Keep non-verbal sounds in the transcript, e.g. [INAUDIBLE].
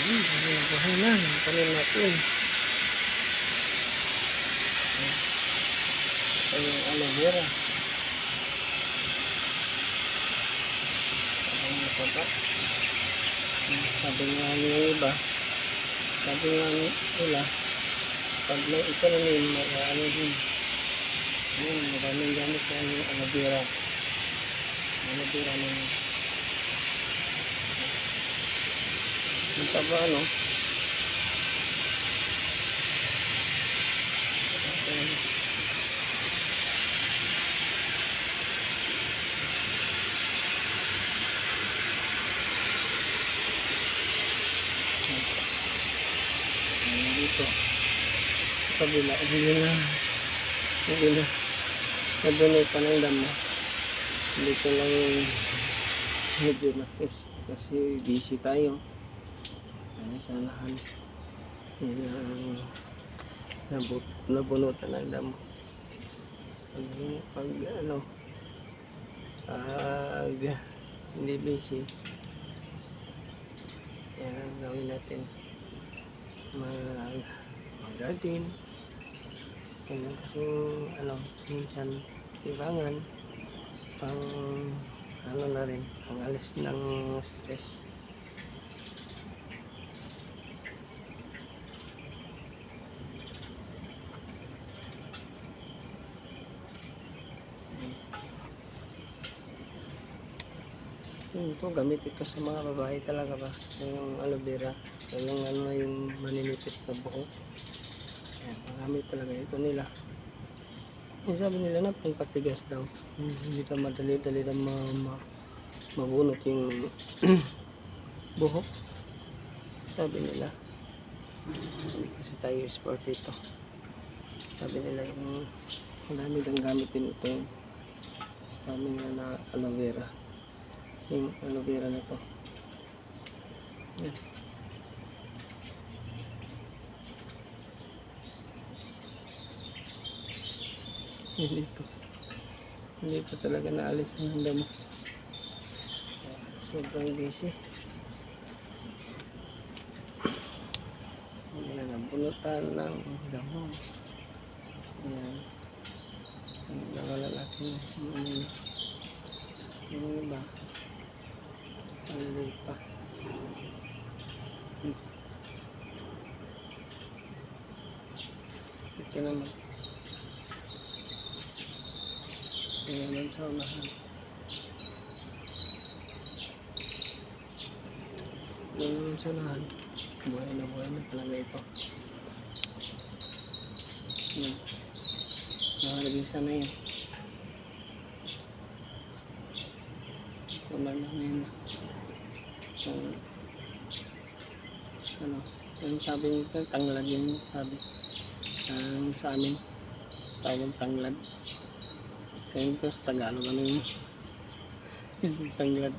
Ang buhay na. Ang tanim natin. Ito yung aloe vera. Ang mataba. Hmm, Sabi nga ng iba, sabi nga nila, pag may itanim, may ano din. Ayun, maraming gamit sa yung aloe vera. Aloe vera ng ang taba. Ayan, dito. Kabila. Hindi na. Hindi na. Nadunay pa ng damo dito lang medyo nakis kasi busy tayo Ayan, sa lahan yan ang nabut, nabunutan ng damo. Pag, pag ano pag hindi busy yan ang gawin natin. Mag mag-garden. Ganyan kasi ano minsan tibangan pang ano na rin pang alis ng stress Yun to, gamit ito sa mga babae talaga ba? Yung aloe vera. Yung ano yung maninipis na buhok. Yan, magamit talaga ito nila. Yung sabi nila na pang patigas daw. Hmm, Hindi ka madali-dali na ma, ma, mabunot yung [CLEARS THROAT] buhok. Sabi nila. Kasi tayo sport ito. Sabi nila yung madami kang gamitin ito sabi nila na aloe vera yung aloe vera na to. Yan. Hindi to hindi pa talaga naalis ang damo sobrang busy. Hindi na nabunutan ng damo. Yan yung mga lalaki na. Yung, yung iba maliliit pa. Hmm. ito naman. Ito naman sa unahan. Ito naman sa unahan. Buhay na buhay na talaga ito. Yan nakalagay sana yan wala na ngayon yung ano yung sabi nito tanglad yung sabi ang sa amin tawag tanglad. Kaya ito sa Tagalog ano yung [LAUGHS] tanglad